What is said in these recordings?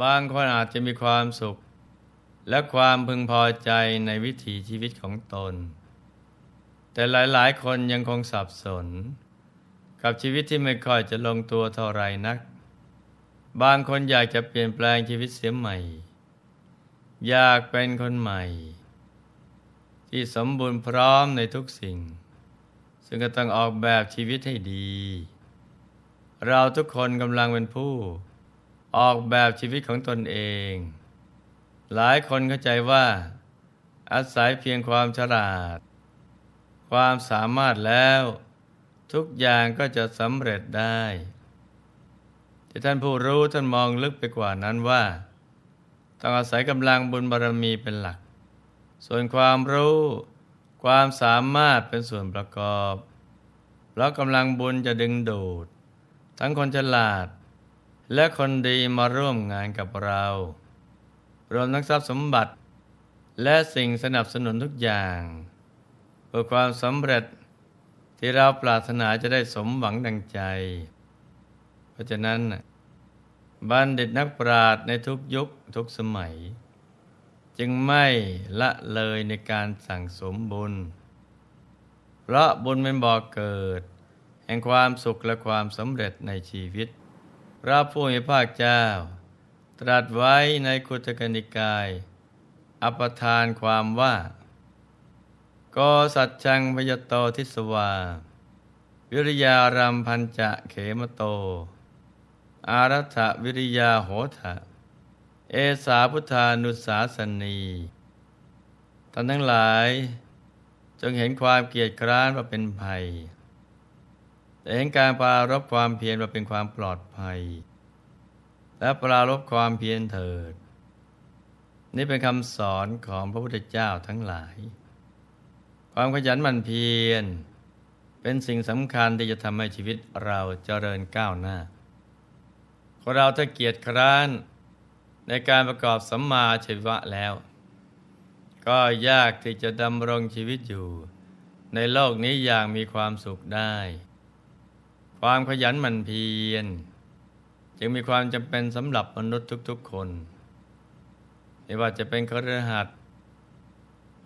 บางคนอาจจะมีความสุข และความพึงพอใจในวิถีชีวิตของตน แต่หลายๆ คนยังคงสับสน กับชีวิตที่ไม่ค่อยจะลงตัวเท่าไรนัก บางคนอยากจะเปลี่ยนแปลงชีวิตเสียใหม่ อยากเป็นคนใหม่ ที่สมบูรณ์พร้อมในทุกสิ่ง ซึ่งก็ต้องออกแบบชีวิตให้ดี เราทุกคนกำลังเป็นผู้ ออกแบบชีวิตของตนเอง หลายคนเข้าใจว่า อาศัยเพียงความฉลาด ความสามารถแล้ว ทุกอย่างก็จะสำเร็จได้แต่ท่านผู้รู้ท่านมองลึกไปกว่านั้นว่า ต้องอาศัยกำลังบุญบารมีเป็นหลัก ส่วนความรู้ ความสามารถเป็นส่วนประกอบเพราะกำลังบุญจะดึงดูด ทั้งคนฉลาด และคนดีมาร่วมงานกับเรา รวมทั้งทรัพย์สมบัติ และสิ่งสนับสนุนทุกอย่างเพื่อความสำเร็จที่เราปรารถนาจะได้สมหวังดังใจ เพราะฉะนั้น บัณฑิตนักปราชญ์ในทุกยุคทุกสมัย จึงไม่ละเลยในการสั่งสมบุญ เพราะบุญเป็นบ่อกเกิด แห่งความสุขและความสำเร็จในชีวิต พระผู้มีพระเจ้า ตรัสไว้ในคุตกนิกาย อปทานความว่าก็สัจจังพยโตทิสวา วิริยารัมพันจะเขมโต อารัฐวิริยาโหทะเอสาพุทธานุสาสนีท่านทั้งหลายจงเห็นความเกียดคร้านว่าเป็นภัย แต่เห็นการปรารบความเพียรมาเป็นความปลอดภัย และปรารบความเพียรเถิด นี่เป็นคำสอนของพระพุทธเจ้าทั้งหลาย ความขยันหมั่นเพียร เป็นสิ่งสำคัญที่จะทำให้ชีวิตเราเจริญก้าวหน้าคนเราถ้าเกียรติคร้านในการประกอบสัมมาชีวะแล้ว ก็ยากที่จะดำรงชีวิตอยู่ ในโลกนี้อย่างมีความสุขได้ ความขยันหมั่นเพียร จึงมีความจำเป็นสำหรับมนุษย์ทุกๆคน ไม่ว่าจะเป็นครหัส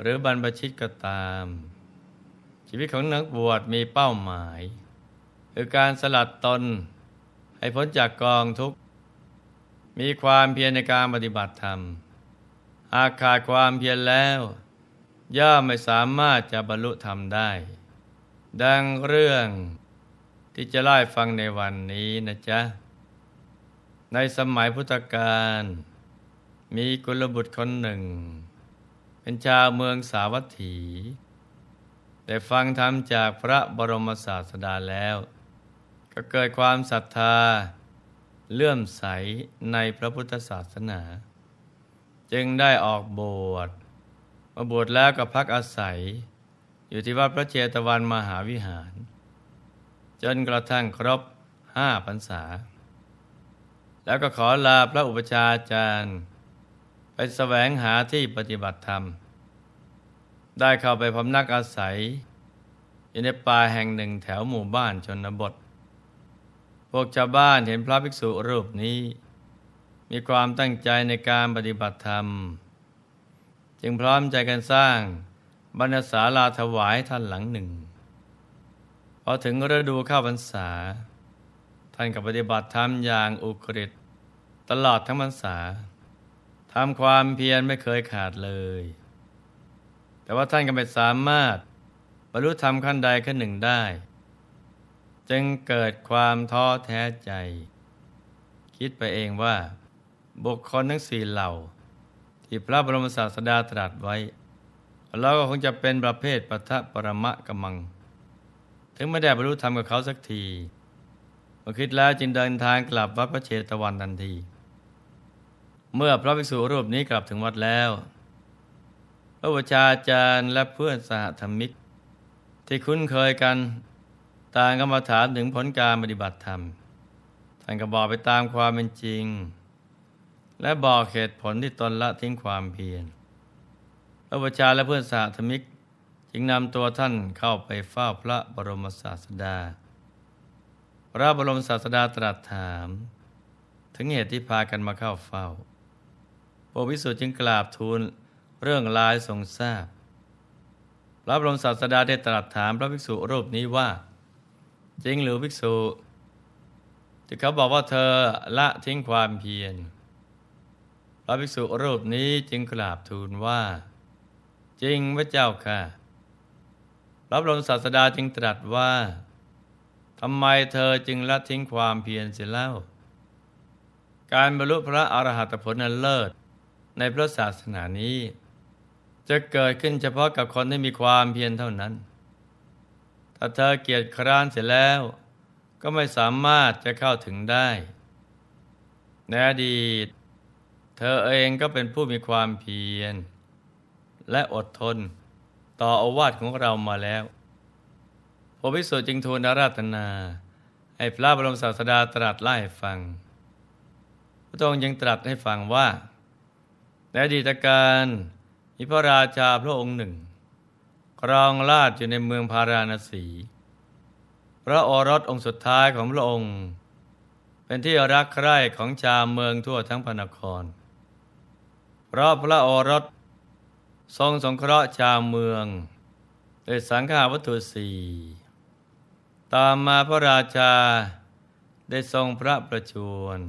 หรือบรรพชิตก็ตาม ชีวิตของนักบวชมีเป้าหมาย คือการสลัดตนให้พ้นจากกองทุกข์มีความเพียรในการปฏิบัติธรรมหากขาดความเพียรแล้ว ย่อมไม่สามารถจะบรรลุธรรมได้ ดังเรื่อง ที่จะเล่าฟังในวันนี้นะจ๊ะ ในสมัยพุทธกาลมีกุลบุตรคนหนึ่ง เป็นชาวเมืองสาวัตถี แต่ฟังธรรมจากพระบรมศาสดาแล้ว ก็เกิดความศรัทธา เลื่อมใสในพระพุทธศาสนา จึงได้ออกบวชมาบวชแล้วก็พักอาศัย อยู่ที่วัดพระเจตวันมหาวิหาร จนกระทั่งครบห้าพรรษา แล้วก็ขอลาพระอุปชาจารย์ ไปแสวงหาที่ปฏิบัติธรรม ได้เข้าไปพำนักอาศัย อยู่ในป่าแห่งหนึ่งแถวหมู่บ้านชนบท พวกชาวบ้านเห็นพระภิกษุรูปนี้ มีความตั้งใจในการปฏิบัติธรรม จึงพร้อมใจกันสร้างบรรณศาลาถวายท่านหลังหนึ่ง พอถึงฤดูเข้าพรรษา ท่านกับปฏิบัติธรรมอย่างอุกฤษตลอดทั้งพรรษาทำความเพียรไม่เคยขาดเลย แต่ว่าท่านก็ไม่สามารถบรรลุธรรมขั้นใดขั้นหนึ่งได้ จึงเกิดความท้อแท้ใจ คิดไปเองว่า บุคคลทั้งสี่เหล่า ที่พระบรมศาสดาตรัสไว้ เราก็คงจะเป็นประเภทปัทะปรมะกมัง ถึงไม่ได้บรรลุธรรมกับเขาสักทีเมื่อคิดแล้วจึงเดินทางกลับวัดพระเชตวันทันที เมื่อพระภิกษุรูปนี้กลับถึงวัดแล้ว พระวชาจารย์และเพื่อนสหธรรมิก ที่คุ้นเคยกันต่างก็มาถามถึงผลการปฏิบัติธรรม ท่านก็บอกไปตามความเป็นจริง และบอกเหตุผลที่ตนละทิ้งความเพียรพระวชาและเพื่อนสหธรรมิก จึงนำตัวท่านเข้าไปเฝ้าพระบรมศาสดา พระบรมศาสดาตรัสถาม ถึงเหตุที่พากันมาเข้าเฝ้าพระวิสุทธิ์จึงกราบทูลเรื่องรายทรงทราบ พระบรมศาสดาได้ตรัสถามพระภิกษุรูปนี้ว่า จริงหรือภิกษุ ที่เขาบอกว่าเธอละทิ้งความเพียร พระภิกษุรูปนี้จึงกราบทูลว่า จริงพระเจ้าค่ะ พระบรมศาสดาจึงตรัสว่าทำไมเธอจึงละทิ้งความเพียรเสียแล้วการบรรลุพระอรหัตผลนั้นเลิศ ในพระศาสนานี้ จะเกิดขึ้นเฉพาะกับคนที่มีความเพียรเท่านั้น ถ้าเธอเกียจคร้านเสร็จแล้ว ก็ไม่สามารถจะเข้าถึงได้ ในอดีต เธอเองก็เป็นผู้มีความเพียร และอดทน ต่ออาวาสของเรามาแล้วพระภิกษุจึงทูลอาราธนา ให้พระบรมศาสดาตรัสไล่ฟัง พระองค์ยังตรัสให้ฟังว่า ในอดีตการมีพระราชาพระองค์หนึ่งครองราชอยู่ในเมืองพาราณสี พระโอรสองค์สุดท้ายของพระองค์ เป็นที่รักใคร่ของชาวเมืองทั่วทั้งพระนคร เพราะพระโอรส ทรงสงเคราะห์ชาวเมืองด้วยสังฆาวัตถุสี่ตามมาพระราชาได้ทรงพระประชวร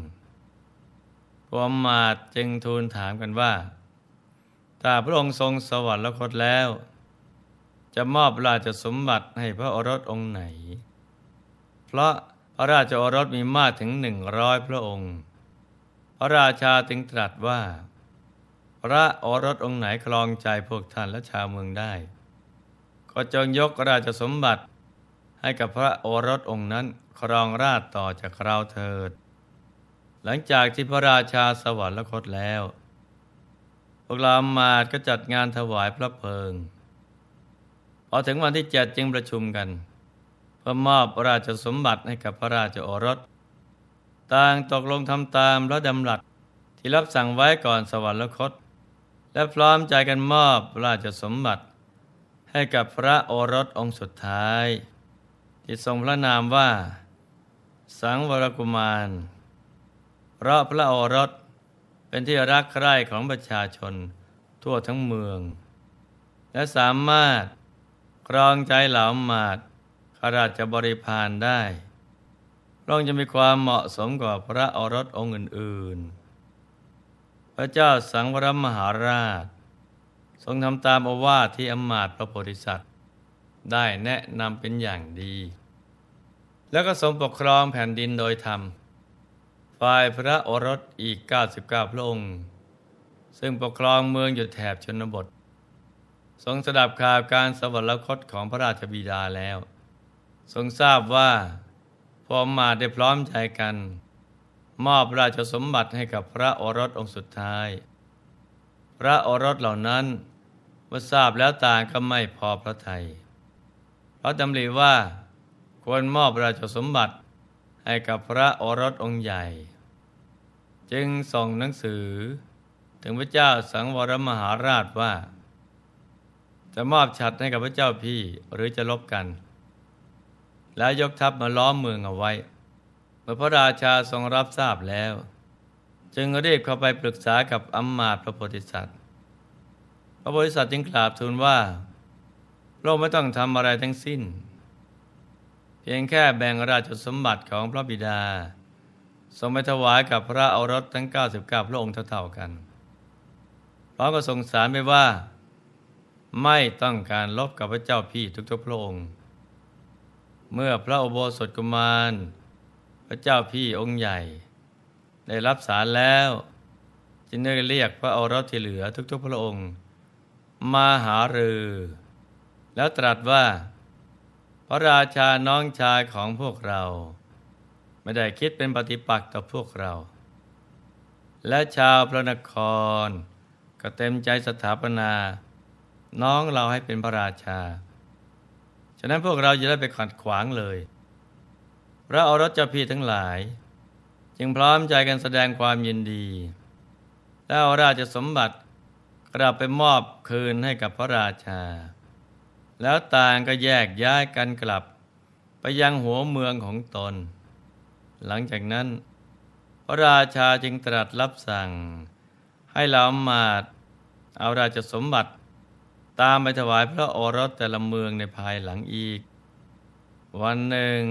พวมาตจึงทูลถามกันว่าถ้าพระองค์ทรงสวรรคตแล้ว จะมอบราชสมบัติให้พระโอรสองค์ไหน เพราะพระราชโอรสมีมากถึงหนึ่งร้อยพระองค์ พระราชาจึงตรัสว่า พระโอรสองค์ไหนคลองใจพวกท่านและชาวเมืองได้ ก็จงยกราชสมบัติ ให้กับพระโอรสองค์นั้นครองราชต่อจากเราเถิด หลังจากที่พระราชาสวรรคตแล้ว พวกเรามาดก็จัดงานถวายพระเพลิง พอถึงวันที่เจ็ดจึงประชุมกันเพื่อมอบราชสมบัติให้กับพระราชโอรส ต่างตกลงทำตามพระดำรัสที่รับสั่งไว้ก่อนสวรรคต และพร้อมใจกันมอบราชสมบัติ ให้กับพระโอรสองค์สุดท้าย ที่ทรงพระนามว่า สังวรกุมาร เพราะพระโอรสเป็นที่รักใคร่ของประชาชนทั่วทั้งเมือง และสามารถครองใจเหล่ามาดข้าราชบริพารได้รองจะมีความเหมาะสมกว่าพระโอรสองค์อื่นๆ พระเจ้าสังวรมหาราช ทรงทำตามโอวาทที่อมาตพระโพธิสัตว์ ได้แนะนำเป็นอย่างดี แล้วก็ทรงปกครองแผ่นดินโดยธรรม ฝ่ายพระโอรสอีก 99 พระองค์ ซึ่งปกครองเมืองอยู่แถบชนบท ทรงสดับข่าวการสวรรคตของพระราชบิดาแล้ว ทรงทราบว่าพอมาได้พร้อมใจกัน มอบราชสมบัติให้กับพระโอรสองค์สุดท้าย พระโอรสเหล่านั้นเมื่อทราบแล้วต่างก็ไม่พอพระทยัยเพราะดำริว่าควรมอบราชสมบัติให้กับพระโอรสองค์ใหญ่ จึงส่งหนังสือ ถึงพระเจ้าสังวรมหาราชว่า จะมอบฉัดให้กับพระเจ้าพี่หรือจะลบกัน แล้วยกทัพมาล้อมเมืองเอาไว้ มื่อพระราชาทรงรับทราบแล้ว จึงรีบเข้าไปปรึกษากับอัมมาตพระโพธิสัตว์ พระโพธิสัตว์จึงกราบทูลว่าเราไม่ต้องทำอะไรทั้งสิ้น เพียงแค่แบ่งราชสมบัติของพระบิดาส่งไปถวายกับพระอรสทั้ง 99 พระองค์เท่าๆกันพร้อมก็ทรงสารไปว่า ไม่ต้องการลบกับพระเจ้าพี่ทุกๆพระองค์ เมื่อพระอุโบสถกุมาร พระเจ้าพี่องค์ใหญ่ ได้รับสารแล้ว จึงได้เรียกพระโอรสที่เหลือทุกๆพระองค์ มาหารือ แล้วตรัสว่า พระราชาน้องชายของพวกเรา ไม่ได้คิดเป็นปฏิปักษ์ต่อพวกเรา และชาวพระนคร ก็เต็มใจสถาปนา น้องเราให้เป็นพระราชา ฉะนั้นพวกเราจะได้ไปขัดขวางเลย พระโอรสเจ้าพี่ทั้งหลาย จึงพร้อมใจกันแสดงความยินดี แล้วราชสมบัติกลับไปมอบคืนให้กับพระราชา แล้วต่างก็แยกย้ายกันกลับ ไปยังหัวเมืองของตน หลังจากนั้นพพระราชาจึงตรัสรับสั่ง ให้เหล่ามาดเอาราชสมบัติ ตามไปถวายพระโอรสแต่ละเมืองในภายหลังอีก วันหนึ่ง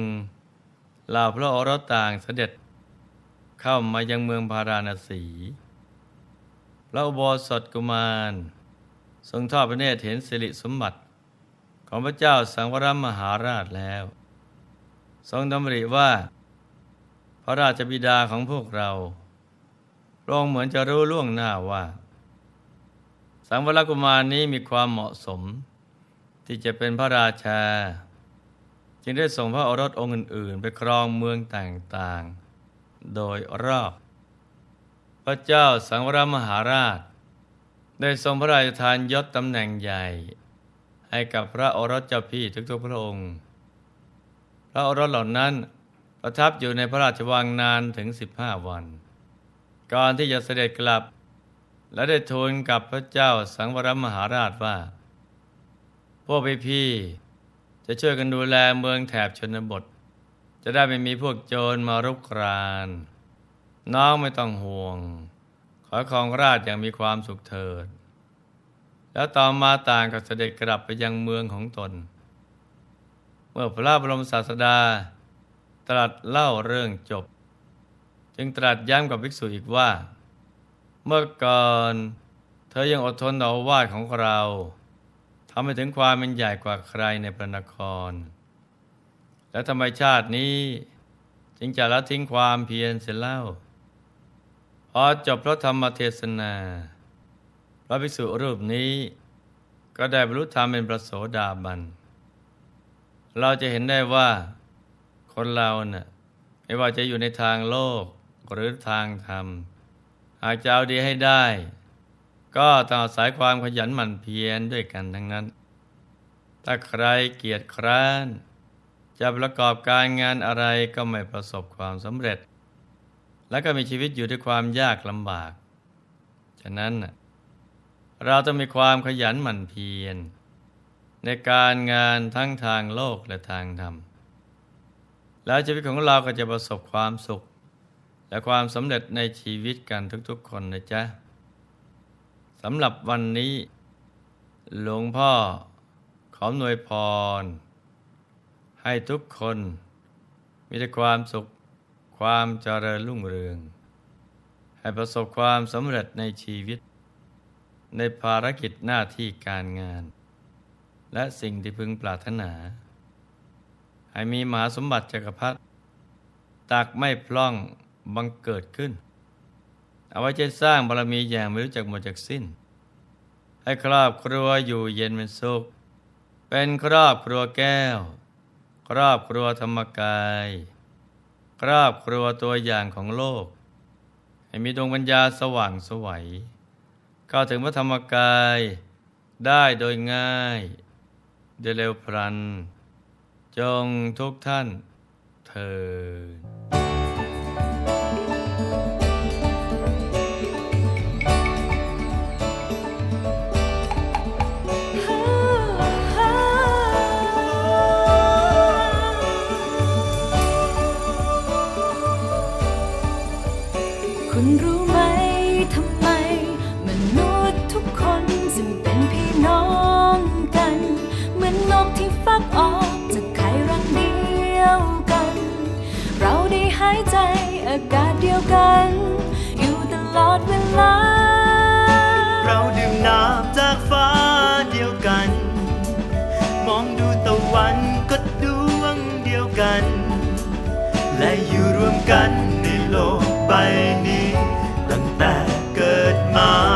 เหล่าพระโอรสต่างเสด็จเข้ามายังเมืองพาราณสี พระอุโบสถกุมาร ทรงทอดพระเนตรเห็นสิริสมบัติ ของพระเจ้าสังวรมหาราชแล้ว ทรงดำริว่า พระราชบิดาของพวกเราพรองเหมือนจะรู้ล่วงหน้าว่า สังวรกุมารนี้มีความเหมาะสม ที่จะเป็นพระราชา จึงได้ส่งพระโอรสองค์อื่น ๆ ไปครองเมืองต่างๆ โดยรอบ พระเจ้าสังวรมหาราช ได้ทรงพระราชทานยศตำแหน่งใหญ่ ให้กับพระโอรสเจ้าพี่ทุกๆพระองค์ พระโอรสเหล่านั้นประทับอยู่ในพระราชวังนานถึง 15 วัน ก่อนที่จะเสด็จกลับ และได้ทูลกับพระเจ้าสังวรมหาราชว่า พวกพี่ จะช่วยกันดูแลเมืองแถบชนบท จะได้ไม่มีพวกโจรมารุกราน น้องไม่ต้องห่วง ขอของราชอย่างมีความสุขเถิด แล้วต่อมาต่างก็เสด็จกลับไปยังเมืองของตน เมื่อพระบรมศาสดา ตรัสเล่าเรื่องจบ จึงตรัสย้ำกับภิกษุอีกว่า เมื่อก่อน เธอยังอดทนต่อวาดของเราำให้ถึงความเป็นใหญ่กว่าใครในพระนคร และธรรมชาตินี้ จึงจะละทิ้งความเพียรเสร็จแล้วพอจบพระธรรมเทศนา พระภิกษุรูปนี้ ก็ได้บรรลุธรรมเป็นประโสดาบัน เราจะเห็นได้ว่า คนเราเนะ่ะไม่ว่าจะอยู่ในทางโลกหรือทางธรรม หากจะเอาดีให้ได้ ก็ต้องอาศัยความขยันหมั่นเพียรด้วยกันทั้งนั้น ถ้าใครเกียจคร้าน จะประกอบการงานอะไรก็ไม่ประสบความสำเร็จ และก็มีชีวิตอยู่ด้วยความยากลำบาก ฉะนั้น เราต้องมีความขยันหมั่นเพียร ในการงานทั้งทางโลกและทางธรรม แล้วชีวิตของเราก็จะประสบความสุข และความสำเร็จในชีวิตกันทุกๆ คนนะจ๊ะำหรับวันนี้ หลวงพ่อขอหน่วยพร ให้ทุกคน มีแต่ความสุขความเจริญรุ่งเรือง ให้ประสบความสำเร็จในชีวิต ในภารกิจหน้าที่การงาน และสิ่งที่พึงปรารถนา ให้มีมหาสมบัติจักรพรรดิตักไม่พล่องบังเกิดขึ้น เอาไว้จะสร้างบารมีอย่างไม่รู้จักหมดจากสิ้น ให้ครอบครัวอยู่เย็นเป็นสุข เป็นครอบครัวแก้ว ครอบครัวธรรมกาย ครอบครัวตัวอย่างของโลก ให้มีดวงปัญญาสว่างสวัยเข้าถึงพระธรรมกายได้โดยง่ายโดยเร็วพลัน จงทุกท่านเถิด Ah.